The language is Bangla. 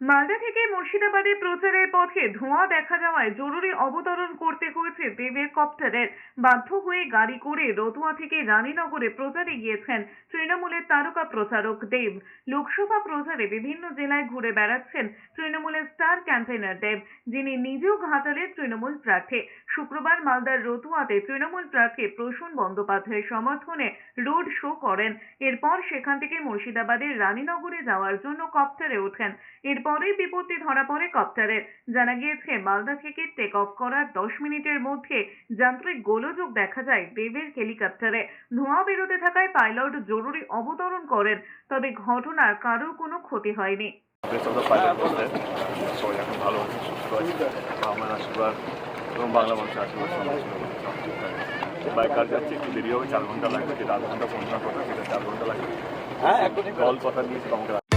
মালদা থেকে মুর্শিদাবাদে প্রচারের পথে ধোঁয়া দেখা যাওয়ায় জরুরি অবতরণ করতে হয়েছে দেবের কপ্টারের বাধ্য হয়ে গাড়ি করে রতুয়া থেকে রানীনগরে প্রচারে গিয়েছেন তৃণমূলের তারকা প্রচারক দেব। লোকসভা প্রচারে বিভিন্ন জেলায় ঘুরে বেড়াচ্ছেন তৃণমূলের স্টার ক্যাম্পেনার দেব, যিনি নিজেও ঘাটালের তৃণমূল প্রার্থী। শুক্রবার মালদার রতুয়াতে তৃণমূল প্রার্থী প্রসূন বন্দ্যোপাধ্যায়ের সমর্থনে রোড শো করেন। এরপর সেখান থেকে মুর্শিদাবাদের রানীনগরে যাওয়ার জন্য কপ্টারে ওঠেন। এরপরেই বিপত্তি ধরা পড়ে কপ্টারের জানা গিয়েছে মালদা থেকে টেক অফ করার দশ মিনিটের মধ্যে যান্ত্রিক গোলযোগ দেখা যায় দেবের হেলিকপ্টারে। ধোঁয়া বেরোতে থাকায় পাইলট জরুরি অবতরণ করেন তবে ঘটনার কারও কোনো ক্ষতি হয়নি। ভালো এবং বাংলা আশীর্বাদ যাচ্ছে একটু দেরি হবে চার ঘণ্টা লাগবে আধ ঘণ্টা পনেরো সেটা চার ঘণ্টা লাগবে। হ্যাঁ কথা নিয়ে আমাকে